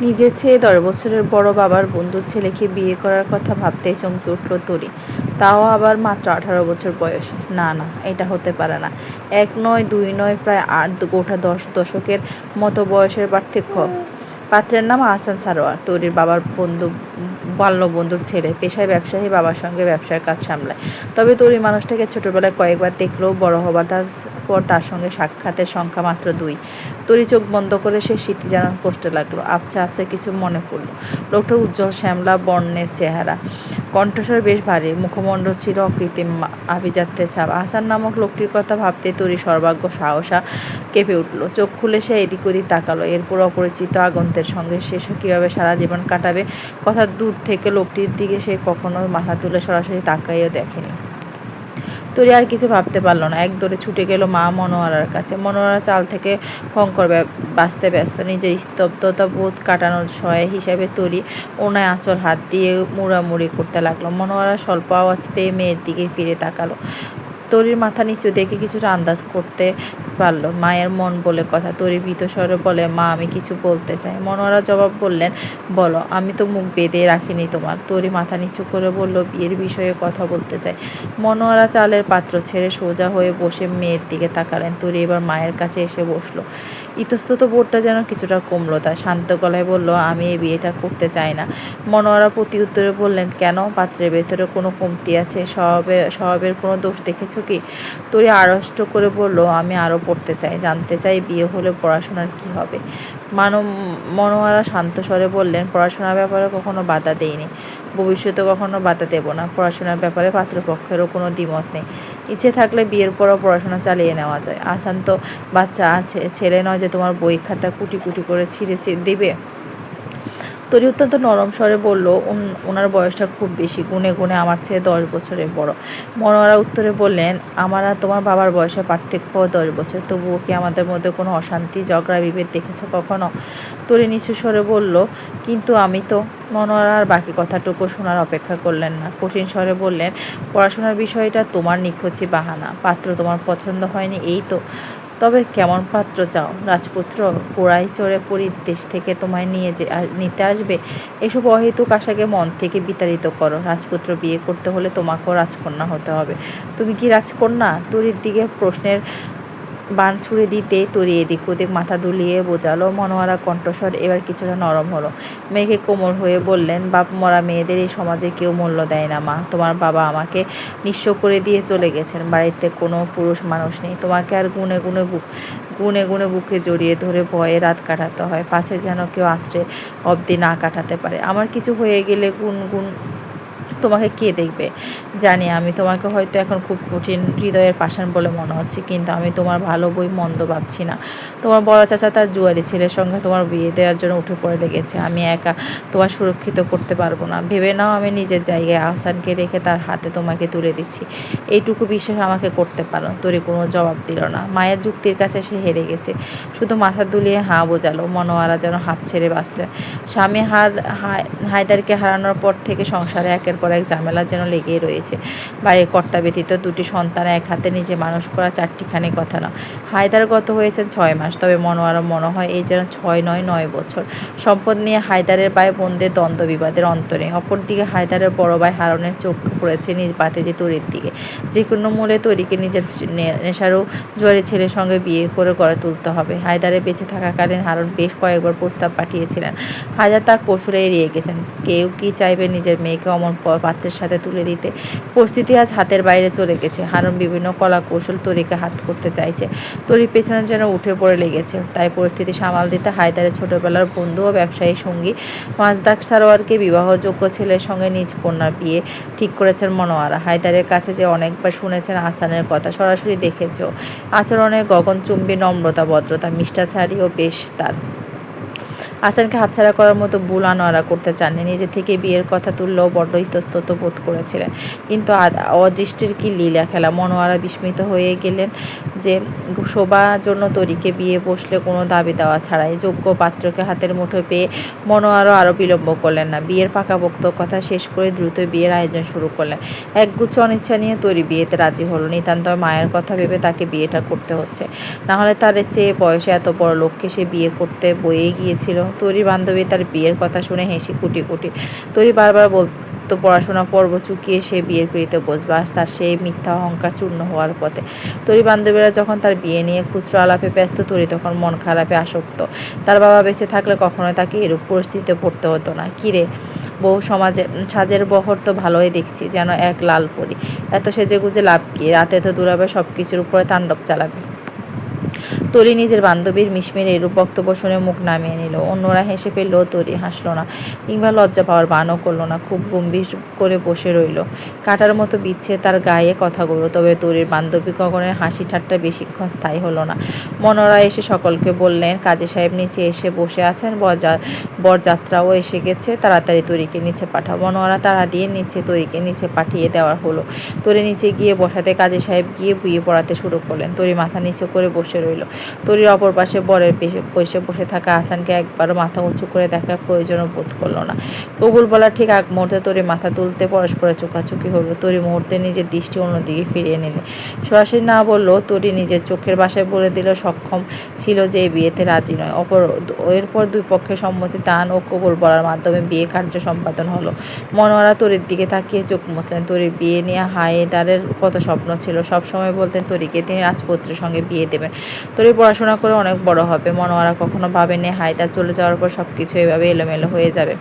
নিজের চেয়ে দশ বছরের বড় বাবার বন্ধুর ছেলেকে বিয়ে করার কথা ভাবতেই চমকে উঠল তরি। তাও আবার মাত্র আঠারো বছর বয়সে। না না, এটা হতে পারে না। এক নয়, দুই নয়, প্রায় আট, গোটা দশ দশকের মতো বয়সের পার্থক্য। পাত্রের নাম আহসান সারোয়ার। তরির বাবার বন্ধু, বাল্য বন্ধুর ছেলে। পেশায় ব্যবসায়ী, বাবার সঙ্গে ব্যবসার কাজ সামলায়। তবে তরি মানুষটাকে ছোটবেলায় কয়েকবার দেখলেও বড় হবার তার পর তার সঙ্গে সাক্ষাতের সংখ্যা মাত্র দুই। তরি চোখ বন্ধ করে সে স্মৃতি যেন কষ্টে লাগল। আবছা আবছা কিছু মনে পড়ল। লোকটার উজ্জ্বল, শ্যামলা বর্ণের চেহারা। কণ্ঠস্বর বেশ ভারী। মুখমণ্ডল ছিল অকৃত্রিম। আভিজাত্যের ছাপ। আহসান নামক লোকটির কথা ভাবতে তরি সর্বাগ্য সাহসা কেঁপে উঠল। চোখ খুলে সে এদিক ওদিক তাকালো। এরপর অপরিচিত আগন্তের সঙ্গে সে কীভাবে সারা জীবন কাটাবে, কথা দূর থেকে লোকটির দিকে সে কখনো মাথা তুলে সরাসরি তাকাইও দেখেনি। তরি আর কিছু ভাবতে পারল না। এক ছুটে গেল মা মনোয়ারার কাছে। মনোয়ারা চাল থেকে খঙ্কর বাঁচতে ব্যস্ত নিজের স্তব্ধতা বোধ কাটানোর সহায় হিসাবে তরি ওনায় আঁচল হাত দিয়ে মুড়ামুড়ি করতে লাগল। মনোয়ারা স্বল্প আওয়াজ পেয়ে মেয়ের দিকে ফিরে তাকালো। তরির মাথা নিচু দেখে কিছুটা আন্দাজ করতে পারল। মায়ের মন বলে কথা, তরি স্বরে বলে, মা, আমি কিছু বলতে চাই। মনোয়ারা জবাব বললেন বলো, আমি তো মুখ বেঁধে রাখিনি তোমার। তরি মাথা নিচু করে বলল, বিয়ের বিষয়ে কথা বলতে চাই। মনোয়ারা চালের পাত্র ছেড়ে সোজা হয়ে বসে মেয়ের দিকে তাকালেন। তরি এবার মায়ের কাছে এসে বসল। ইতস্তত বোর্ডটা যেন কিছুটা কমলো। তার শান্ত গলায় বলল, আমি এই বিয়েটা করতে চাই না। মনোয়ারা প্রতি উত্তরে বললেন, কেন? পাত্রের ভেতরে কোনো কমতি আছে? স্বভাবে, স্বভাবের কোনো দোষ দেখেছ কি? তোরে আড়ষ্ট করে বলল, আমি আরও পড়তে চাই, জানতে চাই বিয়ে হলে পড়াশোনার কি হবে? মানব, মনোয়ারা শান্ত স্বরে বললেন, পড়াশোনার ব্যাপারে কখনো বাধা দেয়নি ভবিষ্যতে কখনো বাধা দেব না। পড়াশোনার ব্যাপারে পাত্রপক্ষেরও কোনো দ্বিমত নেই। ইচ্ছে থাকলে বিয়ের পরও পড়াশোনা চালিয়ে নেওয়া যায়। আসান তো বাচ্চা আছে, ছেলে নয় যে তোমার বই খাতা কুটি কুটি করে ছিঁড়ে দিবে। তরি অত্যন্ত নরম স্বরে বলল ওনার বয়সটা খুব বেশি, গুনে গুনে আমার চেয়ে দশ বছরের বড়। মনোয়ারা উত্তরে বললেন, আমার আর তোমার বাবার বয়সের পার্থক্য দশ বছর, তবুও কি আমাদের মধ্যে কোনো অশান্তি, ঝগড়া, বিভেদ দেখেছ কখনো? তরি নিচু স্বরে বলল, কিন্তু আমি তো মনোয়ারা আর বাকি কথাটুকু শোনার অপেক্ষা করলেন না। কঠিন স্বরে বললেন, পড়াশোনার বিষয়টা তোমার নিখোঁজি বাহানা, পাত্র তোমার পছন্দ হয়নি, এই তো তবে কেমন পাত্র চাও? রাজপুত্র কোড়াই চড়ে পরীর দেশ থেকে তোমায় নিয়ে যে নিতে আসবে, এসব অহেতুক আশাকে মন থেকে বিতাড়িত করো। রাজপুত্র বিয়ে করতে হলে তোমাকেও রাজকন্যা হতে হবে। তুমি কি রাজকন্যা? তরির দিকে প্রশ্নের বান ছুড়ে দিতে তরিয়ে এদিক ওদিক মাথা দুলিয়ে বোঝালো, মনোয়ারা কণ্ঠস্বর এবার কিছুটা নরম হলো। মেয়েকে কোমল হয়ে বললেন, বাপ মরা মেয়েদের এই সমাজে কেউ মূল্য দেয় না, মা। তোমার বাবা আমাকে নিঃস্ব করে দিয়ে চলে গেছেন। বাড়িতে কোনো পুরুষ মানুষ নেই। তোমাকে আর গুনে গুনে বুক গুনে গুনে বুকে জড়িয়ে ধরে ভয়ে রাত কাটাতে হয়। পাছে যেন কেউ আশ্রে অবধি না কাটাতে পারে। আমার কিছু হয়ে গেলে গুন গুন তোমাকে কে দেখবে? জানি, আমি তোমাকে হয়তো এখন খুব কঠিন হৃদয়ের পাষাণ বলে মনে হচ্ছে, কিন্তু আমি তোমার ভালো বই মন্দ ভাবছি না। তোমার বড় চাচা তার জুয়ারি ছেলের সঙ্গে তোমার বিয়ে দেওয়ার জন্য উঠে পড়ে লেগেছে। আমি একা তোমার সুরক্ষিত করতে পারব না। ভেবে নাও, আমি নিজের জায়গায় আহসানকে রেখে তার হাতে তোমাকে তুলে দিচ্ছি। এইটুকু বিশ্বাস আমাকে করতে পারো, তোরে কোনো জবাব দিল না। মায়ের যুক্তির কাছে সে হেরে গেছে। শুধু মাথা দুলিয়ে হাঁ বোঝালো, মনোয়ারা যেন হাফ ছেড়ে বাঁচলেন স্বামী হার হায়দারকে হারানোর পর থেকে সংসারে একের পর এক ঝামেলা যেন লেগেই রয়েছে। বাড়ির কর্তা ব্যতীত দুটি সন্তান এক হাতে, নিজে মানুষ করা চারটিখানি কথা না হায়দার গত হয়েছেন ছয় মাস, তবে মনোয়ারা মনে হয় এই যেন ছয় নয় নয় বছর। সম্পদ নিয়ে হায়দারের ভাই বোনদের দ্বন্দ্ব, বিবাদের অন্তরে অপরদিকে হায়দারের বড় ভাই হারনের চোখ পড়েছে নিজ যে তরির দিকে। যে কোনো মূলে তরিকে নিজের নেশারও জোয়ারি ছেলের সঙ্গে বিয়ে করে গড়ে তুলতে হবে। হায়দারে বেঁচে থাকাকালীন হারন বেশ কয়েকবার প্রস্তাব পাঠিয়েছিলেন। হায়দার তা কৌশলে এড়িয়ে গেছেন। কেউ কি চাইবে নিজের মেয়েকে অমন পাত্রের সাথে তুলে দিতে। পরিস্থিতি আজ হাতের বাইরে চলে গেছে। হারুন বিভিন্ন কলা কৌশল তরিকে হাত করতে চাইছে। তরির পেছনে যেন উঠে পড়ে লেগেছে। তাই পরিস্থিতি সামাল দিতে হায়দারের ছোটবেলার বন্ধু ও ব্যবসায়ী সঙ্গী মাজদাক সারোয়ারকে বিবাহযোগ্য ছেলের সঙ্গে নিজ কন্যার বিয়ে ঠিক করেছেন মনোয়ারা। হায়দারের কাছে যে অনেকবার শুনেছেন আসানের কথা, সরাসরি দেখেছ আচরণে গগনচুম্বী নম্রতা, ভদ্রতা মিষ্টাচারী ও বেশ তার। আসানকে হাতছাড়া করার মতো ভুল আনোয়ারা করতে চাননি। নিজে থেকে বিয়ের কথা তুললেও বড্ড ইতস্তত বোধ করেছিলেন। কিন্তু অদৃষ্টির কি লীলা খেলা? মনোয়ারা বিস্মিত হয়ে গেলেন যে শোভা জন্য তরিকে বিয়ে বসলে কোনো দাবি দেওয়া ছাড়াই যোগ্য পাত্রকে হাতের মুঠো পেয়ে মনোয়ারও আরও বিলম্ব করলেন না। বিয়ের পাকাপোক্ত কথা শেষ করে দ্রুত বিয়ের আয়োজন শুরু করলেন। একগুচ্ছ অনিচ্ছা নিয়ে তরি বিয়েতে রাজি হলো নিতান্ত মায়ের কথা ভেবে তাকে বিয়েটা করতে হচ্ছে। নাহলে তার চেয়ে বয়সে এত বড় লোককে সে বিয়ে করতে বয়ে গিয়েছিল তরি বান্ধবী তার বিয়ের কথা শুনে হেসে কুটি কুটি। তরি বারবার বলতো, পড়াশোনা পর্ব চুকিয়ে সে বিয়ের পিড়িতে বসবে। আজ তার সেই মিথ্যা অহংকার চূর্ণ হওয়ার পথে। তরি বান্ধবীরা যখন তার বিয়ে নিয়ে খুচরো আলাপে ব্যস্ত, তরি তখন মন খারাপে আসক্ত। তার বাবা বেঁচে থাকলে কখনোই তাকে এরূপ পরিস্থিতিতে পড়তে হতো না। কিরে বউ সমাজে, সাজের বহর তো ভালোই দেখছি, যেন এক লাল পরি। এত সেজে গুজে লাভ কি? রাতে তো দূরাবে সব কিছুর উপরে তাণ্ডব চালাবে। তরি নিজের বান্ধবীর মিশমির এরূপ বক্তব্য শুনে মুখ নামিয়ে নিল। অন্যরা হেসে ফেললেও তরি হাসলো না, কিংবা লজ্জা পাওয়ার বানও করল না, খুব গম্ভীর করে বসে রইল। কাটার মতো বিচ্ছে তার গায়ে কথাগুলো তবে তরির বান্ধবী গগনের হাসি ঠাট্টা বেশিক্ষণ স্থায়ী হলো না। মনোরা এসে সকলকে বললেন, কাজী সাহেব নিচে এসে বসে আছেন বরযাত্রাও এসে গেছে, তাড়াতাড়ি তরিকে নিচে পাঠাও। মনোয়ারা তাড়া দিয়ে নিচে, তরিকে নিচে পাঠিয়ে দেওয়া হলো। তরি নিচে গিয়ে বসাতে কাজী সাহেব গিয়ে বুয়ে পড়াতে শুরু করলেন। তরি মাথা নিচু করে বসে রইল। তরির অপর পাশে বরের বসে বসে থাকা আসানকে একবারও মাথা উঁচু করে দেখার প্রয়োজনও বোধ করল না। কবুল বলার ঠিক আগ মুহূর্তে তরি মাথা তুলতে পরস্পরের চোখাচোখি হলো। তরি মুহূর্তে নিজের দৃষ্টি অন্যদিকে ফিরিয়ে নিলে। সরাসরি না বললেও তরি নিজের চোখের বাসায় বলে দিল, সক্ষম ছিল যে এই বিয়েতে রাজি নয়। অপর এরপর দুই পক্ষের সম্মতি দান ও কবুল বলার মাধ্যমে বিয়ে কার্য সম্পাদন হলো। মনোয়ারা তরির দিকে তাকিয়ে চোখ মুসলেন তরির বিয়ে নিয়ে হায়দারের কত স্বপ্ন ছিল সব সময় বলতেন তরিকে তিনি রাজপুত্রের সঙ্গে বিয়ে দেবেন। তরি পড়াশোনা করে অনেক বড় হবে। মনোয়ারা কখনো ভাবেনি হায়দার চলে যাওয়ার পর সবকিছু এভাবে এলোমেলো হয়ে যাবে।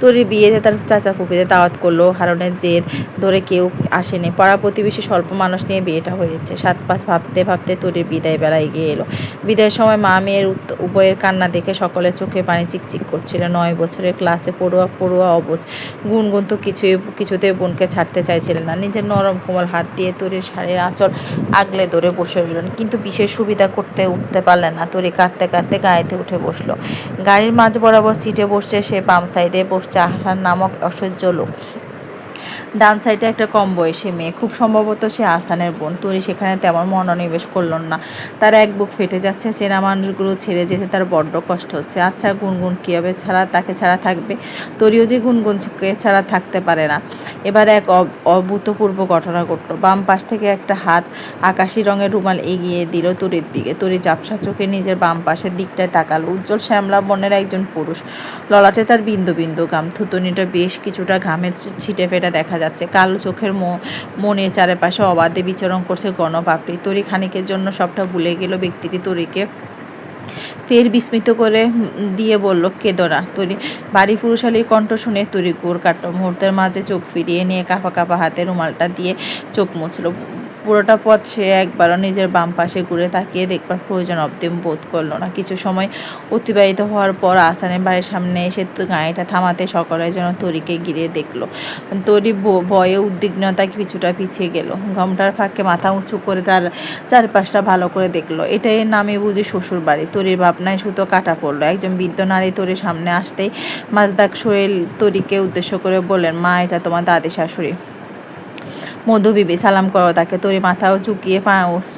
তরির বিয়েতে তার চাচা ফুপিতে দাওয়াত করল, হারনের জের ধরে কেউ আসেনি। পাড়া প্রতিবেশী স্বল্প মানুষ নিয়ে বিয়েটা হয়েছে। সাত পাঁচ ভাবতে ভাবতে তরির বিদায় বেলা এগিয়ে এলো। বিদায়ের সময় মা মেয়ের উভয়ের কান্না দেখে সকলের চোখে পানি চিকচিক করছিল। নয় বছরের ক্লাসে পড়ুয়া পড়ুয়া অবুজ গুনগুন তো কিছুই, কিছুতে বোনকে ছাড়তে চাইছিলেন না। নিজের নরম কোমল হাত দিয়ে তরির শাড়ির আঁচল আগলে ধরে বসে রইলেন। কিন্তু বিশেষ সুবিধা করতে উঠতে পারলেন না। তরি কাঁদতে কাঁদতে গায়েতে উঠে বসল। গাড়ির মাঝ বরাবর সিটে বসছে সে বাম সাইডে বসছে আহাসান নামক অসহ্য লোক। ডান সাইডে একটা কম বয়সী মেয়ে। খুব সম্ভবত সে আসানের বোন। তরি সেখানে তেমন মনোনিবেশ করল না। তার এক বুক ফেটে যাচ্ছে, চেনা মানুষগুলো ছেড়ে যেতে তার বড্ড কষ্ট হচ্ছে। আচ্ছা গুনগুন কীভাবে ছাড়া, তাকে ছাড়া থাকবে? তরিও যে গুনগুনকে ছাড়া থাকতে পারে না। এবার এক অভূতপূর্ব ঘটনা ঘটলো। বাম পাশ থেকে একটা হাত আকাশি রঙের রুমাল এগিয়ে দিল তরির দিকে। তরি জাপসা চোখে নিজের বাম পাশের দিকটায় তাকালো। উজ্জ্বল শ্যামলা বর্ণের একজন পুরুষ। ললাটে তার বিন্দু বিন্দু ঘাম থুতনিটা বেশ কিছুটা ঘামের ছিটে ফেটা দেখা যাচ্ছে। কালো চোখের মনে চারপাশে অবাধে বিচরণ করছে গণপাপড়ি। তরি খানিকের জন্য সবটা ভুলে গেল ব্যক্তিটি। তরিকে ফের বিস্মিত করে দিয়ে বলল, কেদরা, তরি, বাড়ি পুরুষালীর কণ্ঠ শুনে তরি গোর কাটল মুহূর্তের মাঝে চোখ ফিরিয়ে নিয়ে কাঁপা কাঁপা হাতে রুমালটা দিয়ে চোখ মুছল। পুরোটা পথ সে একবারও নিজের বাম পাশে ঘুরে তাকিয়ে দেখবার প্রয়োজন অব্দি বোধ করল না। কিছু সময় অতিবাহিত হওয়ার পর আসানের বাড়ির সামনে এসে তো গাড়িটা থামাতে সকলে যেন তরিকে গিরে দেখল। তরি ভয়ে উদ্বিগ্নতা কিছুটা পিছিয়ে গেল। ঘমটার ফাঁকে মাথা উঁচু করে তার চারপাশটা ভালো করে দেখল। এটাই নামে বুঝি শ্বশুর বাড়ি তরির ভাবনায় সুতো কাটা পড়ল। একজন বৃদ্ধ নারী তরির সামনে আসতেই মাজদাক সোহেল তরিকে উদ্দেশ্য করে বললেন, মা, এটা তোমার দাদি শাশুড়ি। মধু বিবি, সালাম করো তাকে। তরি মাথাও ঝুঁকিয়ে পা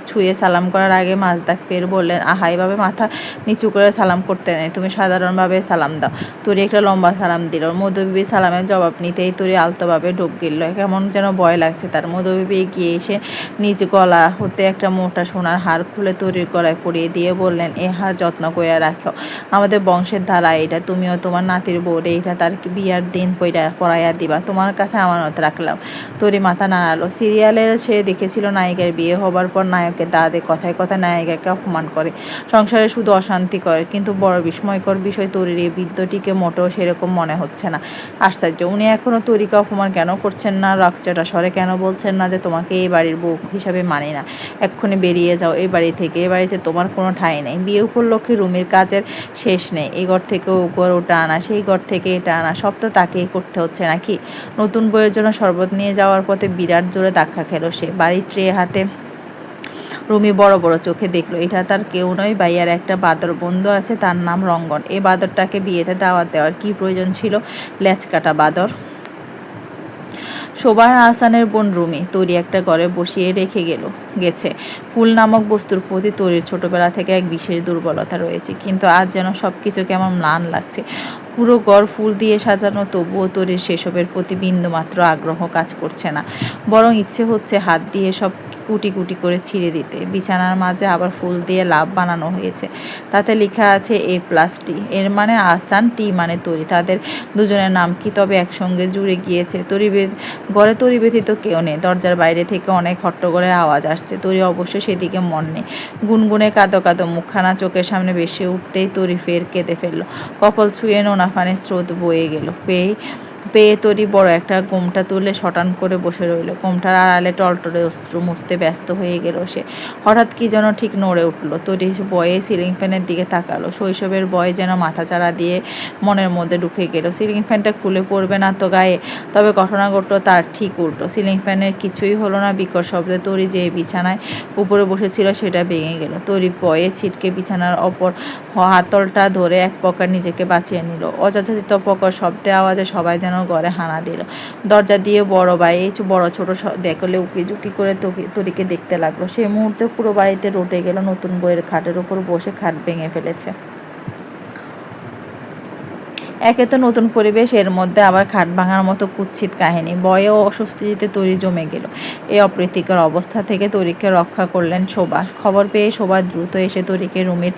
ছুঁয়ে সালাম করার আগে মাজদাক ফের বললেন, আহা, এভাবে মাথা নিচু করে সালাম করতে নেই। তুমি সাধারণভাবে সালাম দাও। তরি একটা লম্বা সালাম দিল। মধু বিবি সালামের জবাব নিতেই তরি আলতোভাবে ঢোক গিলল। কেমন যেন ভয় লাগছে তার। মধু বিবি এগিয়ে এসে নিজ গলা হতে একটা মোটা সোনার হার খুলে তরির গলায় পরিয়ে দিয়ে বললেন, এ হার যত্ন করে রাখো। আমাদের বংশের ধারা এটা তুমিও তোমার নাতির বোর্ডে এটা তার বিয়ার দিন পড়াইয়া দিবা। তোমার কাছে আমানত রাখলাম। তরি মাথা নাড়ালো সিরিয়ালে সে দেখেছিল নায়িকার বিয়ে হবার পর নায়কের দাদে কথায় কথায় নায়িকাকে অপমান করে। সংসারে শুধু অশান্তি করে, কিন্তু বড় বিস্ময়কর বিষয় তরির এই বৃদ্ধটিকে মোটেও সেরকম মনে হচ্ছে না। আশ্চর্য, উনি এখনও তরিকে অপমান কেন করছেন না? রকচটা স্বরে কেন বলছেন না যে তোমাকে এই বাড়ির বউ হিসাবে মানে না? এক্ষুনি বেরিয়ে যাও এই বাড়ি থেকে এই বাড়িতে তোমার কোনো ঠাঁই নেই। বিয়ে উপলক্ষে রুমের কাজের শেষ নেই। এই ঘর থেকে ও ঘর ওটা আনা, সেই ঘর থেকে এটা আনা, সব তো তাকেই করতে হচ্ছে নাকি? নতুন বইয়ের জন্য শরবত নিয়ে যাওয়ার পথে বিরাট জোরে ধাক্কা খেলো সে। বাড়ির ট্রে হাতে রুমি বড় বড় চোখে দেখল। এটা তার কেউ নয় বাইয়ার একটা বাদর বন্ধু আছে, তার নাম রঙ্গন। এ বাদরটাকে বিয়েতে দাওয়াত দেওয়ার কি প্রয়োজন ছিল? ল্যাচকাটা বাদর। শোভার আহসানের বোন রুমি তরি একটা ঘরে বসিয়ে রেখে গেল, গেছে। ফুল নামক বস্তুর প্রতি তরির ছোটবেলা থেকে এক বিশেষ দুর্বলতা রয়েছে, কিন্তু আজ যেন সব কিছু কেমন ম্লান লাগছে। পুরো গড় ফুল দিয়ে সাজানো, তবুও তোরে সেসবের প্রতি বিন্দুমাত্র আগ্রহ কাজ করছে না। বরং ইচ্ছে হচ্ছে হাত দিয়ে সব কুটি কুটি করে ছিঁড়ে দিতে। বিছানার মাঝে আবার ফুল দিয়ে লাভ বানানো হয়েছে। তাতে লেখা আছে এ প্লাস টি। এর মানে আসান টি মানে তরি। তাদের দুজনের নাম কি তবে একসঙ্গে জুড়ে গিয়েছে? তরি ঘরে তরি ব্যথিত কেউ নেই। দরজার বাইরে থেকে অনেক হট্টগোলের আওয়াজ আসছে। তরি অবশ্য সেদিকে মন নেই। গুনগুনে কাঁদো কাঁদো মুখখানা চোখের সামনে বেশি উঠতেই তরি ফের কেঁদে ফেলল। কপাল ছুঁয়ে নোনা ফানে স্রোত বয়ে গেল। পেয়ে পেয়ে তরি বড় একটা গোমটা তুলে শটান করে বসে রইল। গোমটার আড়ালে টলটলে অস্ত্র মুছতে ব্যস্ত হয়ে গেল সে। হঠাৎ কি যেন ঠিক নড়ে উঠল। তরি বয়ে সিলিং ফ্যানের দিকে তাকালো। শৈশবের বয়ে যেন মাথা চাড়া দিয়ে মনের মধ্যে ঢুকে গেল। সিলিং ফ্যানটা খুলে পড়বে না তো গায়ে, তবে ঘটনা ঘটলো তার ঠিক উল্টো। সিলিং ফ্যানের কিছুই হলো না, বিকট শব্দে তরি যে বিছানায় উপরে বসেছিল সেটা ভেঙে গেল। তরি বয়ে ছিটকে বিছানার অপর হাতলটা ধরে এক পকার নিজেকে বাঁচিয়ে নিল। অযাচিত প্রকার শব্দে আওয়াজে সবাই যেন ঘরে হানা দিল। দরজা দিয়ে বড় ভাই বড় ছোট দেখলে উকি ঝুঁকি করে তরিকে দেখতে লাগল। সেই মুহূর্তে পুরো বাড়িতে রটে গেল, নতুন বইয়ের খাটের উপর বসে খাট ভেঙে ফেলেছে। একে তো নতুন পরিবেশ এর মধ্যে আবার খাট ভাঙার মতো কুৎসিত কাহিনী। বয়ে ও অস্বস্তিতে তরি জমে গেল। এই অপ্রীতিকর অবস্থা থেকে তরিকে রক্ষা করলেন শোভা। খবর পেয়ে শোভা দ্রুত এসে তরিকে রুমির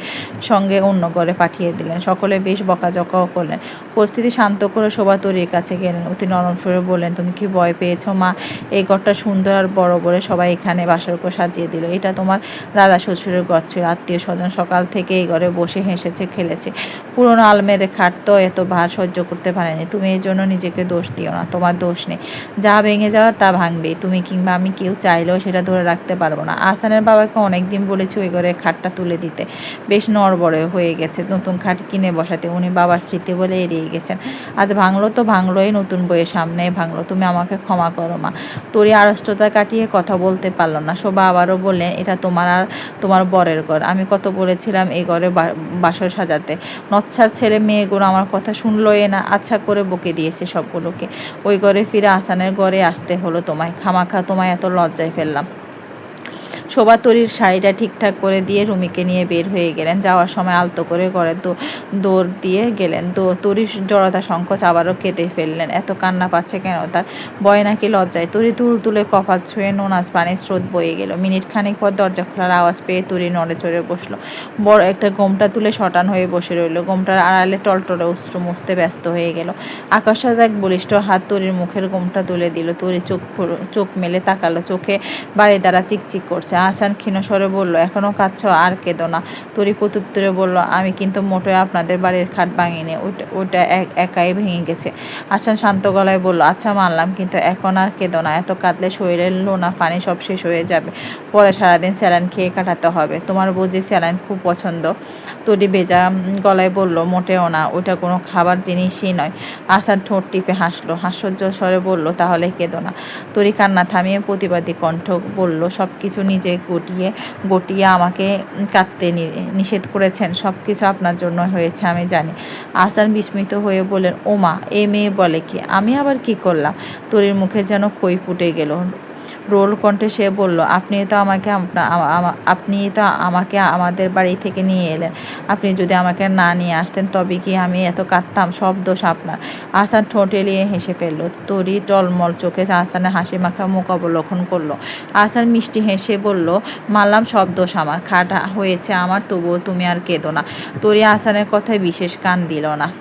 সঙ্গে অন্য ঘরে পাঠিয়ে দিলেন। সকলে বেশ বকাঝকাও করলেন। পরিস্থিতি শান্ত করে শোভা তরির কাছে গেলেন। অতি নরম সুরে বললেন, তুমি কি ভয় পেয়েছ, মা? এই ঘরটা সুন্দর আর বড় করে সবাই এখানে বাসার উপর সাজিয়ে দিল। এটা তোমার দাদা শ্বশুরের ঘর ছিল। আত্মীয় স্বজন সকাল থেকে এই ঘরে বসে হেসেছে, খেলেছে। পুরোনো আলমেরে খাট তো এত ভার সহ্য করতে পারেনি। তুমি এই জন্য নিজেকে দোষ দিও না, তোমার দোষ নেই। যা ভেঙে যাওয়ার তা ভাঙবেই তুমি কিংবা আমি কেউ চাইলেও সেটা ধরে রাখতে পারব না। আসানের বাবাকে অনেক দিন বলেছি ওই ঘরে খাটটা তুলে দিতে। বেশ নড়বড়ে হয়ে গেছে নতুন খাট কিনে বসাতে। উনি বাবার স্মৃতি বলে এড়িয়ে গেছেন। আজ ভাঙলো তো ভাঙলোই নতুন বইয়ের সামনে। ভাঙলো, তুমি আমাকে ক্ষমা করো মা। তোরই আড়ষ্টতা কাটিয়ে কথা বলতে পারল না। শোভা আবারও বললেন, এটা তোমার আর তোমার বরের ঘর। আমি কত বলেছিলাম এই ঘরে বাসর সাজাতে। নচ্ছার ছেলে মেয়েগুলো আমার কথা শুনলো এ না আচ্ছা করে বকে দিয়েছে সবগুলোকে। ওই ঘরে ফিরে আসানের ঘরে আসতে হলো তোমায়। খামাখা তোমায় এত লজ্জায় ফেললাম। শোভা তরির শাড়িটা ঠিকঠাক করে দিয়ে রুমিকে নিয়ে বের হয়ে গেলেন। যাওয়ার সময় আলতো করে ঘরে দৌড় দিয়ে গেলেন। দো তরির জড়তা সংকোচ আবারও কেঁদে ফেললেন। এত কান্না পাচ্ছে কেন তার? ভয় নাকি লজ্জায়? তরি তুল তুলে কপাল ছুঁয়ে নোনাজ পানির স্রোত বয়ে গেল। মিনিট খানিক পর দরজা খোলার আওয়াজ পেয়ে তরি নড়ে চড়ে বসল। বড় একটা গোমটা তুলে শটান হয়ে বসে রইল। গোমটার আড়ালে টলটলে অস্ত্র মুছতে ব্যস্ত হয়ে গেল। আকাশের এক বলিষ্ঠ হাত তরির মুখের গোমটা তুলে দিল। তরি চোখ চোখ মেলে তাকালো। চোখে বাড়ি দ্বারা চিকচিক করছে। আসান ক্ষীণস্বরে বলল এখনও কাঁদছ? আর কেঁদো না। তরি প্রত্যুত্তরে বলল, আমি কিন্তু মোটেও আপনাদের বাড়ির খাট ভাঙিনি ওটা একাই ভেঙে গেছে। আসান শান্ত গলায় বলল আচ্ছা মানলাম, কিন্তু এখন আর কেঁদো না। এত কাঁদলে শরীরের লোনা পানি সব শেষ হয়ে যাবে। পরে সারাদিন স্যালাইন খেয়ে কাটাতে হবে। তোমার বুঝি স্যালাইন খুব পছন্দ। তরি বেজা গলায় বলল, মোটেও না, ওইটা কোনো খাবার জিনিসই নয়। আসার ঠোঁট টিপে হাসলো, হাস্যজ্জ্বল স্বরে বলল, তাহলে কেঁদো না। তরি কান্না থামিয়ে প্রতিবাদী কণ্ঠ বলল সব কিছু নিজে গটিয়ে গটিয়ে আমাকে কাটতে নিষেধ করেছেন। সব কিছু আপনার জন্য হয়েছে, আমি জানি। আসান বিস্মিত হয়ে বললেন, ওমা, এ মেয়ে বলে কি? আমি আবার কি করলাম? তরির মুখে যেন কই ফুটে গেল। রোল কণ্ঠে সে বলল, আপনি তো আমাকে আপনা- তো আমাকে আমাদের বাড়ি থেকে নিয়ে এলেন। আপনি যদি আমাকে না নিয়ে আসতেন, তবে কি আমি এত কাঁদতাম? সব দোষ আপনার। আসান ঠোঁট এলিয়ে হেসে ফেলল। তরি টলমল চোখে আসানের হাসি মাখা মুখ অবলোকন করল। আসান মিষ্টি হেসে বলল মানলাম সব দোষ আমার। খাটা হয়েছে আমার, তবুও তুমি আর কেঁদো না। তরি আসানের কথায় বিশেষ কান দিল না।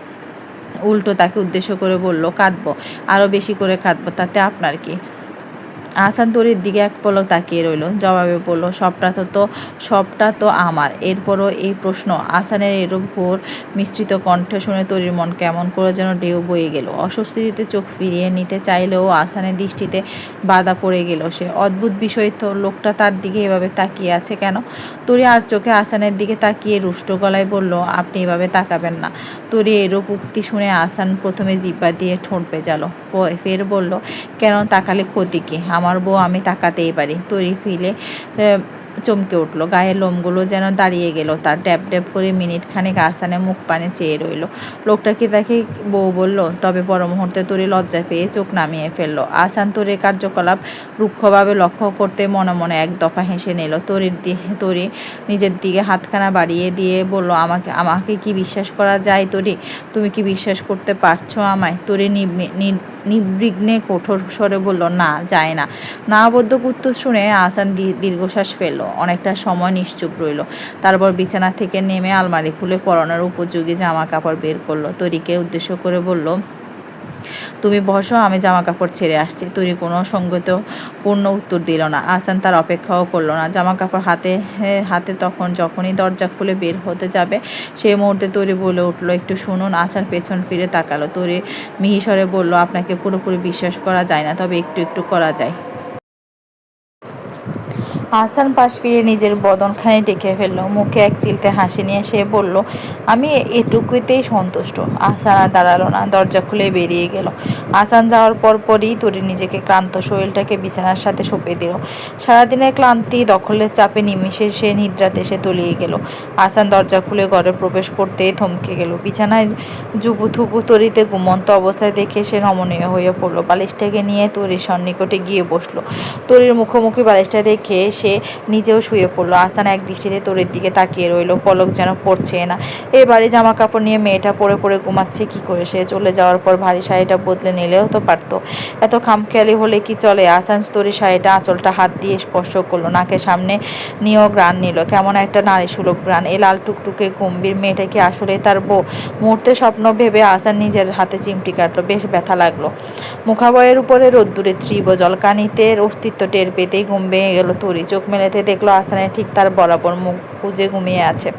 উল্টো তাকে উদ্দেশ্য করে বলল, কাঁদবো। আরও বেশি করে কাঁদবো, তাতে আপনার কি? আসান তরির দিকে এক পলক তাকিয়ে রইল। জবাবে বলল, সবটা তো তো, সবটা তো আমার। এরপরও এই প্রশ্ন আসানের এরূপ ঘোর মিশ্রিত কণ্ঠে শুনে তরির মন কেমন করে যেন ঢেউ বয়ে গেল। অস্বস্তিতে চোখ ফিরিয়ে নিতে চাইলেও আসানের দৃষ্টিতে বাধা পড়ে গেল সে। অদ্ভুত বিষয় তো, লোকটা তার দিকে এভাবে তাকিয়ে আছে কেন? তরি আর চোখে আসানের দিকে তাকিয়ে রুষ্ট গলায় বলল, আপনি এভাবে তাকাবেন না। তরি এরূপ উক্তি শুনে আসান প্রথমে জিব্বা দিয়ে ঠোঁট বেজালো। ফের বলল, কেন তাকালে ক্ষতি কি? আমার বউ আমি তাকাতেই পারি। তরি ফিলে চমকে উঠল। গায়ের লোমগুলো যেন দাঁড়িয়ে গেল। তার ড্যাব ড্যাব করে মিনিট খানেক আসানে মুখ পানে চেয়ে রইল। লোকটাকে দেখে বউ বলল? তবে পর মুহূর্তে তরি লজ্জা পেয়ে চোখ নামিয়ে ফেলল। আসান তরির কার্যকলাপ রুক্ষভাবে লক্ষ্য করতে মনে মনে এক দফা হেসে নিল। তরির দি- তরি নিজের দিকে হাতখানা বাড়িয়ে দিয়ে বলল, আমাকে আমাকে কি বিশ্বাস করা যায় তরি? তুমি কি বিশ্বাস করতে পারছ আমায়? তরি নির্বিঘ্নে কঠোর স্বরে বলল, না, যায় না। না বদ্ধ উত্তর শুনে আহসান দীর্ঘশ্বাস ফেলল। অনেকটা সময় নিশ্চুপ রইল। তারপর বিছানা থেকে নেমে আলমারি খুলে পরনের উপযোগী জামা কাপড় বের করল। তরিকে উদ্দেশ্য করে বলল তুমি বসো, আমি জামা কাপড় ছেড়ে আসছি। তুরি কোনো সঙ্গত পূর্ণ উত্তর দিল না। আসান তার অপেক্ষাও করল না। জামা কাপড় হাতে হাতে তখন যখনই দরজা খুলে বের হতে যাবে সেই মুহূর্তে তরি বলে উঠল, একটু শুনুন। আসার পেছন ফিরে তাকালো। তরি মিহিসরে বলল, আপনাকে পুরোপুরি বিশ্বাস করা যায় না, তবে একটু একটু করা যায়। আহসান পাশ ফিরে নিজের বদনখানি ডেকে ফেলল। মুখে এক চিলতে হাসি নিয়ে সে বলল, আমি এটুকুতেই সন্তুষ্ট। আহসান আর দাঁড়াল না, দরজা খুলে বেরিয়ে গেল। আসান যাওয়ার পর পরই তরি নিজেকে ক্লান্ত শরীরটাকে বিছানার সাথে সঁপে দিল। সারাদিনের ক্লান্তি, দখলের চাপে নিমিশে সে নিদ্রাতে সে তলিয়ে গেল। আসান দরজা খুলে ঘরে প্রবেশ করতেই থমকে গেল। বিছানায় জুবুথুবু তরিতে ঘুমন্ত অবস্থায় দেখে সে নমনীয় হয়ে পড়ল। বালিশটাকে নিয়ে তরির সন্নিকটে গিয়ে বসল। তরির মুখোমুখি বালিশটা রেখে সে নিজেও শুয়ে পড়ল। আসান এক দৃষ্টিতে তোরের দিকে তাকিয়ে রইল। পলক যেন পড়ছে না। এই বাড়ি জামা কাপড় নিয়ে মেয়েটা পরে পরে ঘুমাচ্ছে, কি করে সে? চলে যাওয়ার পর ভারী শাড়িটা বদলে নিলেও তো পারতো। এত খামখেয়ালি হলে কি চলে? আসান তরির শাড়িটা, আঁচলটা হাত দিয়ে স্পর্শ করল। নাকের সামনে নিয়েও গ্রাণ নিল। কেমন একটা নারী সুলভ গ্রান এ লাল টুকটুকে গম্ভীর মেয়েটা কি আসলে তার বউ? মুহূর্তে স্বপ্ন ভেবে আসান নিজের হাতে চিমটি কাটলো। বেশ ব্যথা লাগল। মুখাবয়ের উপরে রোদ্দুরে ত্রিব জলকানিতে অস্তিত্ব টের পেতেই ভেঙে গেল তরি চোখ মেলেতে দেখল আসানের ঠিক তার বরাবর মুখ খুঁজে ঘুমিয়ে আছে।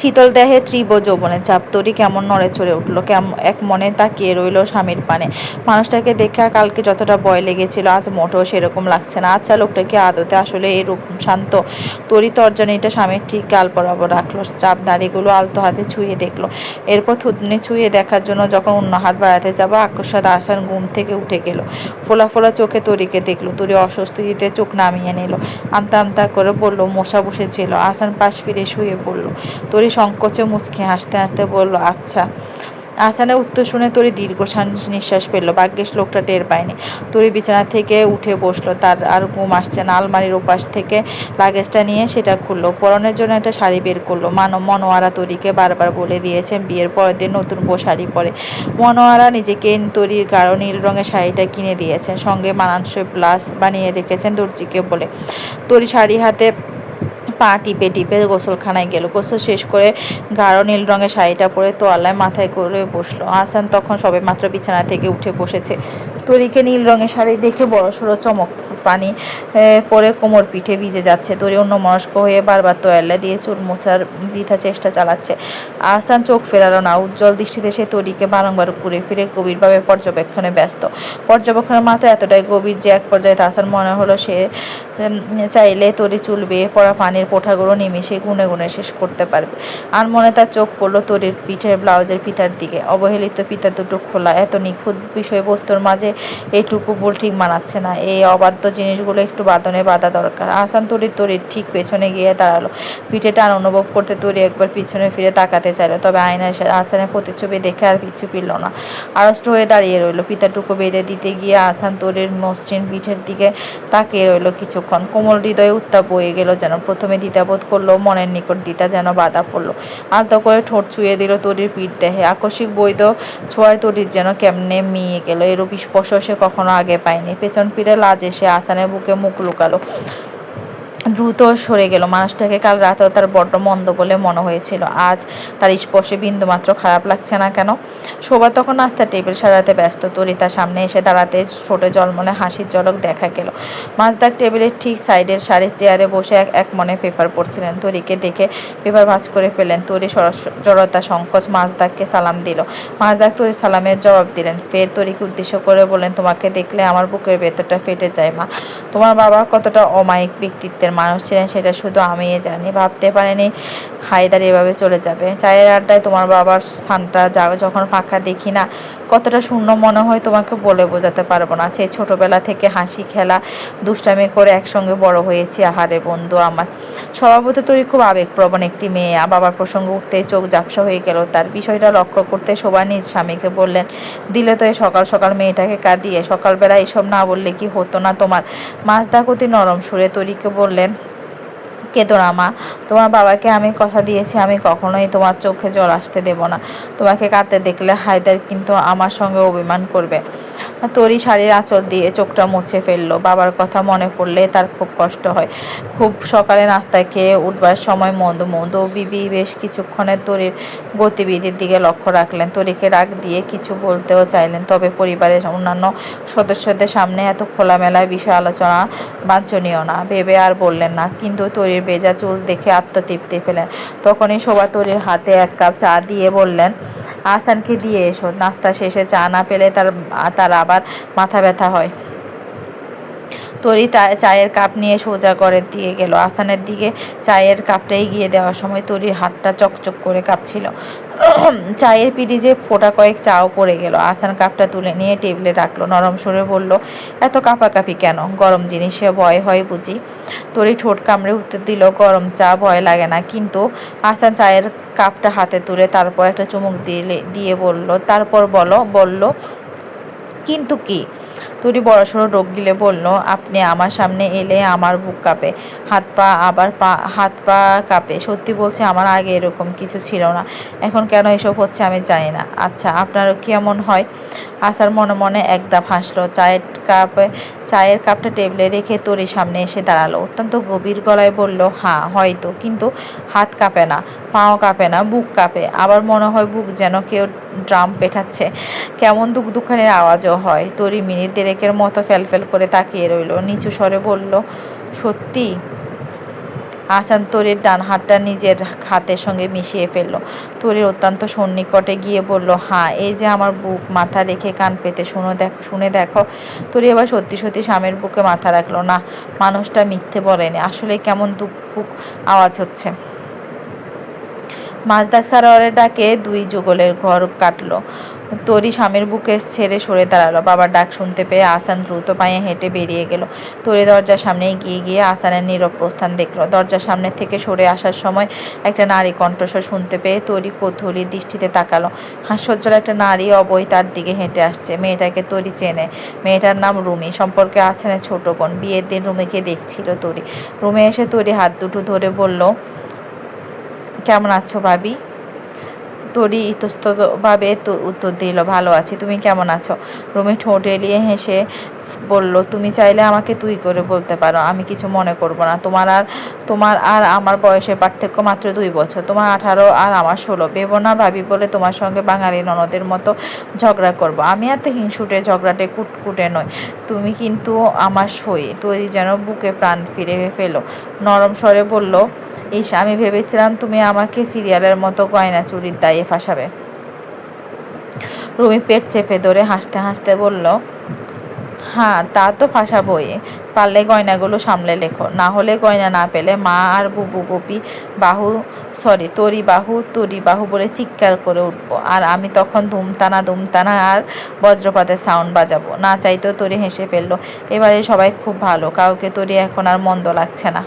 শীতল দেহে তীব্র যৌবনের চাপ। তরি কেমন নড়ে চড়ে উঠল কেমন এক মনে তাকিয়ে রইল স্বামীর পানে। মানুষটাকে দেখে কালকে যতটা ভয় লেগেছিল, আজ মোটেও সেরকম লাগছে না। আচ্ছা লোকটাকে আদতে আসলে এরূপ শান্ত। তরি তর্জনীটা স্বামীর ঠিক গাল বরাবর রাখল। চাপ দাড়িগুলো আলতো হাতে ছুঁয়ে দেখল। এরপর থুতনি ছুঁয়ে দেখার জন্য যখন অন্য হাত বাড়াতে যাব আকস্মাত আসান ঘুম থেকে উঠে গেল। ফোলা ফোলা চোখে তরিকে দেখল। তরি অস্বস্তিতে চোখ নামিয়ে নিল। আমতা আমতা করে বলল, মশা বসেছিল। আসান পাশ ফিরে শুয়ে পড়ল। তরি সংকোচে মুচকি হাসতে হাসতে বলল আচ্ছা। আসানের উত্তর শুনে তরি দীর্ঘ নিঃশ্বাস ফেলল ভাগ্যেশ লোকটা টের পায়নি। তরি বিছানা থেকে উঠে বসল, তার আর ঘুম আসছে না। আলমারির ওপাশ থেকে লাগেজটা নিয়ে সেটা খুললো, পরনের জন্য একটা শাড়ি বের করল। মানব মনোয়ারা তরিকে বারবার বলে দিয়েছেন বিয়ের পরের দিন নতুন বউ শাড়ি পরে। মনোয়ারা নিজেকে তরির গাঢ় নীল রঙের শাড়িটা কিনে দিয়েছেন, সঙ্গে মানানসই প্লাস বানিয়ে রেখেছেন দর্জিকে বলে। তরি শাড়ি হাতে পা টিপে টিপে গোসলখানায় গেল। গোসল শেষ করে গাঢ় নীল রঙের শাড়িটা পরে তোয়ালায় মাথায় করে বসল। আসান তখন সবে মাত্র বিছানা থেকে উঠে বসেছে। তরিকে নীল রঙের শাড়ি দেখে বড় সড়ো চমক পানি পরে কোমর পিঠে ভিজে যাচ্ছে। তরি অন্য মনস্ক হয়ে বারবার তোয়াল্লা দিয়ে চুল মোছার বৃথা চেষ্টা চালাচ্ছে। আহসান চোখ ফেরালো না। উজ্জ্বল দৃষ্টিতে সে তরিকে বারংবার ঘুরে ফিরে গভীরভাবে পর্যবেক্ষণে ব্যস্ত। পর্যবেক্ষণের মাত্রা এতটাই গভীর যে এক পর্যায়ে তাহসান মনে হলো সে চাইলে তরি চুল বেয়ে পড়া পানির পোঠাগুলো নিমিশে গুনে গুনে শেষ করতে পারবে। আর মনে তার চোখ পড়ল তরির পিঠের ব্লাউজের পিতার দিকে। অবহেলিত পিতা দুটো খোলা, এত নিখুঁত বিষয়বস্তুর মাঝে এইটুকু ভুল ঠিক মানাচ্ছে না। এই অবাধ্য জিনিসগুলো একটু বাদনে বাধা দরকার। আসান তরির তরির ঠিক পেছনে গিয়ে দাঁড়াল। পিঠে টান অনুভব করতে তরি একবার পিছনে ফিরে তাকাতে চাইলো, তবে আয়নায় এসে আসানের প্রতিচ্ছবি দেখে আর পিছু ফিরল না। আড়ষ্ট হয়ে দাঁড়িয়ে রইল। পিতাটুকু বেঁধে দিতে গিয়ে আসান তরির মসৃণ পিঠের দিকে তাকিয়ে রইল কিছুক্ষণ কোমল হৃদয়ে উত্তাপ বয়ে গেল, যেন প্রথমে দ্বিতাবোধ করল, মনের নিকট দ্বিতা যেন বাধা পড়ল। আলতো করে ঠোঁট ছুঁয়ে দিল তরির পিঠ দেহে। আকস্মিক বৈধ ছোঁয়ায় তরির যেন কেমনে মিয়ে গেল, এরূপ স্পর্শ সে কখনো আগে পায়নি। পেছন ফিরে লাজ এসে আসানের বুকে মুখ লুকালো। দ্রুত সরে গেল। মানুষটাকে কাল রাতেও তার বড্ড মন্দ বলে মনে হয়েছিল। আজ তার স্পর্শে বিন্দুমাত্র খারাপ লাগছে না কেন? শোভা তখন নাস্তার টেবিল সাজাতে ব্যস্ত। তরি তার সামনে এসে দাঁড়াতে ছোট জলমলে হাসির ঝলক দেখা গেল। মাছদাক টেবিলের ঠিক সাইডের সারির চেয়ারে বসে এক এক মনে পেপার পড়ছিলেন। তরিকে দেখে পেপার ভাঁজ করে ফেলেন তরি জড়তা সংকোচ মাছদাককে সালাম দিল। মাছদাক তরি সালামের জবাব দিলেন। ফের তরিকে উদ্দেশ্য করে বললেন, তোমাকে দেখলে আমার বুকের ভেতরটা ফেটে যায় মা। তোমার বাবা কতটা অমায়িক ব্যক্তিত্বের মানুষ ছিলেন সেটা শুধু আমিই জানি ভাবতে পারিনি। হায়দার এভাবে চলে যাবে। চায়ের আড্ডায় তোমার বাবার স্থানটা যা যখন ফাঁকা দেখি না, কতটা শূন্য মনে হয় তোমাকে বলে বোঝাতে পারব না। সেই ছোটোবেলা থেকে হাসি খেলা, দুষ্টামি করে একসঙ্গে বড় হয়েছি। আহারে বন্ধু আমার। স্বভাবত তৈরি খুব আবেগপ্রবণ একটি মেয়ে। বাবার প্রসঙ্গ উঠতেই চোখ ঝাপসা হয়ে গেল। তার বিষয়টা লক্ষ্য করতে শোভা নিজ স্বামীকে বললেন, দিলে তো এই সকাল সকাল মেয়েটাকে কাঁদিয়ে সকালবেলা এসব না বললে কি হতো না তোমার? মাছ ডাকতি নরম সুরে তরিকে বললেন কেঁদো না মা? তোমার বাবাকে আমি কথা দিয়েছি, আমি কখনোই তোমার চোখে জল আসতে দেব না। তোমাকে কাঁদতে দেখলে হায়দার কিন্তু আমার সঙ্গে অভিমান করবে। তরি শাড়ির আঁচল দিয়ে চোখটা মুছে ফেলল। বাবার কথা মনে পড়লে তার খুব কষ্ট হয়। খুব সকালে নাস্তায় খেয়ে উঠবার সময় মধু মধু বিবি বেশ কিছুক্ষণের তরির গতিবিধির দিকে লক্ষ্য রাখলেন। তরিকে রাগ দিয়ে কিছু বলতেও চাইলেন, তবে পরিবারের অন্যান্য সদস্যদের সামনে এত খোলামেলায় বিষয় আলোচনা বাঞ্ছনীয় না। ভেবে আর বললেন না, কিন্তু তরির ভেজা চুল দেখে আত্মতৃপ্তি পেলেন। তখনই শোভা তরির হাতে এক কাপ চা দিয়ে বললেন আসানকে দিয়ে এসো, নাস্তা শেষে চা না পেলে তার তার আবার মাথা ব্যথা হয়। তরি চায়ের কাপ নিয়ে সোজা ঘরের দিকে গেল। আসানের দিকে চায়ের কাপটা এগিয়ে দেওয়ার সময় তরির হাতটা চকচক করে কাঁপছিল। চায়ের পিরিজে ফোটা কয়েক চাও পড়ে গেল। আসান কাপটা তুলে নিয়ে টেবিলে রাখল। নরম সরে বলল, এত কাঁপাকাঁপি কেন? গরম জিনিসে ভয় হয় বুঝি? তরি ঠোঁট কামড়ে উত্তর দিল, গরম চা ভয় লাগে না। কিন্তু আসান চায়ের কাপটা হাতে তুলে তারপর একটা চুমুক দিলে, দিয়ে বলল, তারপর বলো। বলল, কিন্তু কি? তুরি বড়সড় রোগ গিলে বলল, আপনি আমার সামনে এলে আমার বুক কাঁপে, হাত পা আবার পা, হাত পা কাঁপে। সত্যি বলছি, আমার আগে এরকম কিছু ছিল না। এখন কেন এসব হচ্ছে আমি জানি না। আচ্ছা আপনারও কেমন হয়? আসার মনে মনে একদাপ হাসলো। চায়ের কাপে, চায়ের কাপটা টেবিলে রেখে তরির সামনে এসে দাঁড়াল। অত্যন্ত গভীর গলায় বলল হ্যাঁ হয়তো। কিন্তু হাত কাঁপে না, পাও কাঁপে না, বুক কাঁপে। আবার মনে হয় বুক যেন কেউ ড্রাম পেঠাচ্ছে কেমন দুঃখ দুঃখানের আওয়াজও হয়। তরি মিনিট দেড়েকের মতো ফেলফেল করে তাকিয়ে রইল। নিচু স্বরে বলল, সত্যি? আসান তোরের ডান হাতটা নিজের হাতের সঙ্গে মিশিয়ে ফেলল। তোরের অত্যন্ত সন্নিকটে গিয়ে বলল হ্যাঁ এই যে আমার বুক, মাথা রেখে কান পেতে শুনো দেখো, শুনে দেখো। তরি এবার সত্যি সত্যি স্বামীর বুকে মাথা রাখল, না, মানুষটা মিথ্যে বলেনি। আসলে কেমন দুঃখ আওয়াজ হচ্ছে। মাছদাক সারোয়ারের ডাকে দুই যুগলের ঘর কাটলো। তরি স্বামীর বুকে ছেড়ে সরে দাঁড়াল। বাবার ডাক শুনতে পেয়ে আসান দ্রুত পায়ে হেঁটে বেরিয়ে গেল। তরি দরজার সামনে গিয়ে গিয়ে আসানের নীরব প্রস্থান দেখল। দরজার সামনে থেকে সরে আসার সময় একটা নারী কণ্ঠস্বর শুনতে পেয়ে তরি কৌতূহলীর দৃষ্টিতে তাকালো। হাস্যজ্জ্বল একটা নারী অবৈ তার দিকে হেঁটে আসছে। মেয়েটাকে তরি চেনে। মেয়েটার নাম রুমি। সম্পর্কে আসানের ছোট বোন। বিয়ের দিন রুমিকে দেখছিল তরি। রুমে এসে তরি হাত দুটো ধরে বলল কেমন আছো ভাবি? তরি ইতস্ততভাবে তো- উত্তর দিল, ভালো আছি, তুমি কেমন আছো? রুমি ঠোঁট এলিয়ে হেসে বলল, তুমি চাইলে আমাকে তুই করে বলতে পারো, আমি কিছু মনে করব না। তোমার আর তোমার আর আমার বয়সের পার্থক্য মাত্র দুই বছর। তোমার আঠারো আর আমার ষোলো। ভেবো না ভাবি বলে তোমার সঙ্গে বাঙালি ননদের মতো ঝগড়া করব। আমি এত হিংসুটে ঝগড়াটে কুটকুটে নই। তুমি কিন্তু আমার সই। তৈরি যেন বুকে প্রাণ ফিরে ফেলো নরম স্বরে বলল ইস আমি ভেবেছিলাম তুমি আমাকে সিরিয়ালের মতো গয়না চুরির দায়ে ফাঁসাবে। রুমি পেট চেপে ধরে হাসতে হাসতে বলল হ্যাঁ তা তো ফাঁসাবই। পারলে গয়নাগুলো সামলে লেখো। না হলে গয়না না পেলে মা আর বুবু বপি বাহু, সরি, তরি বাহু তরি বাহু বলে চিৎকার করে উঠবো। আর আমি তখন ধুমতানা ধুমতানা আর বজ্রপাতের সাউন্ড বাজাবো। না চাইতেও তরি হেসে ফেলল। এবারে সবাই খুব ভালো। কাউকে তরি এখন আর মন্দ লাগছে না।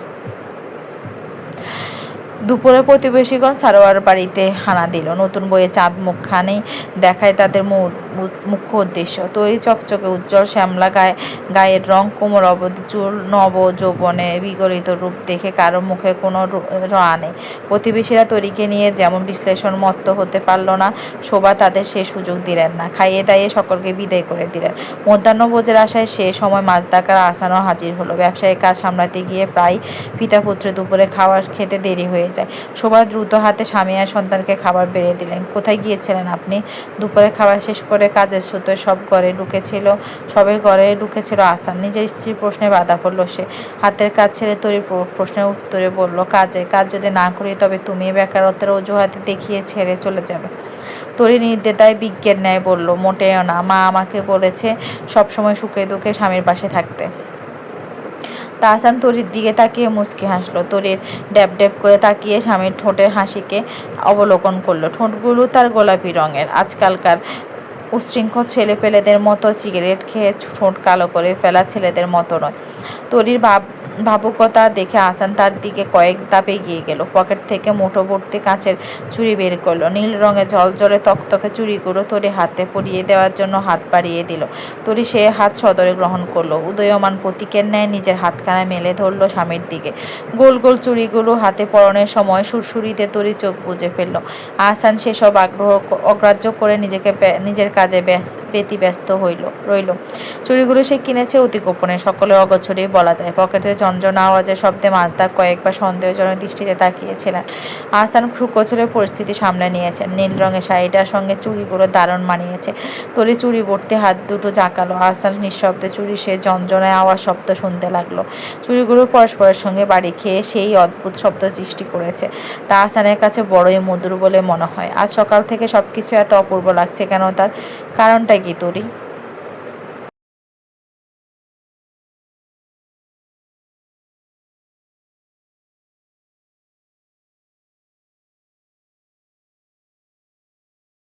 দুপুরে প্রতিবেশীগণ সারোয়ার বাড়িতে হানা দিল। নতুন বইয়ে চাঁদ মুখখানি দেখায় তাদের মু- মু- মুখ্য উদ্দেশ্য। তৈরি চকচকে উজ্জ্বল শ্যামলা গায়ে, গায়ের রং কোমর অবধি চুল, নব যৌবনে বিগলিত রূপ দেখে কারও মুখে কোনো রু- নেই। প্রতিবেশীরা তরিকে নিয়ে যেমন বিশ্লেষণ মত্ত হতে পারল না, শোভা তাদের সে সুযোগ দিলেন না। খাইয়ে দাইয়ে সকলকে বিদায় করে দিলেন। মধ্যাহ্নভোজের আশায় সে সময় মাছ ডাকার আসানো হাজির হলো। ব্যবসায়িক কাজ সামলাতে গিয়ে প্রায় পিতা পুত্র দুপুরে খাওয়ার খেতে দেরি হয়ে যায়। শোভা দ্রুত হাতে স্বামী আর সন্তানকে খাবার বেড়ে দিলেন। কোথায় গিয়েছিলেন আপনি? দুপুরে খাবার শেষ করে কাজের সূত্রে সব ঘরে ঢুকেছিল। সবে ঘরে ঢুকেছিল আসান। নিজের স্ত্রীর প্রশ্নে বাধা পড়ল সে। হাতের কাজ ছেড়ে তৈরি প্রশ্নের উত্তরে বলল কাজে কাজ যদি না করি, তবে তুমি বেকারত্বের অজুহাতে দেখিয়ে ছেড়ে চলে যাবে। তরি নির্দেতায় বিজ্ঞের ন্যায় বলল, মোটেও না। মা আমাকে বলেছে সবসময় সুখে দুঃখে স্বামীর পাশে থাকতে। তাহসান তরির দিকে তাকিয়ে মুচকি হাসলো। তরির ড্যাব ড্যাব করে তাকিয়ে স্বামীর ঠোঁটের হাসিকে অবলোকন করল। ঠোঁটগুলো তার গোলাপি রঙের। আজকালকার উচ্ছৃঙ্খল ছেলেপেলেদের মতো সিগারেট খেয়ে ঠোঁট কালো করে ফেলা ছেলেদের মতো নয়। তরির ভাব ভাবুকতা দেখে আসান তার দিকে কয়েক ধাপ এগিয়ে গেল। পকেট থেকে মুঠো ভর্তি কাঁচের চুড়ি বের করল। নীল রঙে জলজলে তকতকে চুড়িগুলো তরি হাতে পরিয়ে দেওয়ার জন্য হাত বাড়িয়ে দিল। তরি সে হাত সদরে গ্রহণ করল। উদয়মান প্রতীকের ন্যায় নিজের হাতখানা মেলে ধরলো স্বামীর দিকে। গোল গোল চুড়িগুলো হাতে পরনের সময় সুরসুরিতে তরি চোখ বুজে ফেলল। আহসান সেসব আগ্রহ অগ্রাহ্য করে নিজেকে নিজের কাজে ব্যস- ব্যতিব্যস্ত হইল রইল। চুড়িগুলো সে কিনেছে অতি গোপনে। সকলের অগোচরেই বলা যায়। পকেটে ঝনঝনা আওয়াজের শব্দে মাছদাক কয়েকবার সন্দেহজনক দৃষ্টিতে তাকিয়েছিলেন। আহসান সুকোচরে পরিস্থিতি সামলে নিয়েছেন। নীল রঙের শাড়িটার সঙ্গে চুড়িগুলো দারুণ মানিয়েছে। তলি চুড়ি ভর্তি হাত দুটো জাঁকালো। আহসান নিঃশব্দে চুড়ি সে ঝনঝনায় আওয়াজ শব্দ শুনতে লাগল। চুড়িগুলো পরস্পরের সঙ্গে বাড়ি খেয়ে সেই অদ্ভুত শব্দ সৃষ্টি করেছে। তা আহসানের কাছে বড়ই মধুর বলে মনে হয়। আজ সকাল থেকে সবকিছু এত অপূর্ব লাগছে কেন তার? কারণটা কি তরি?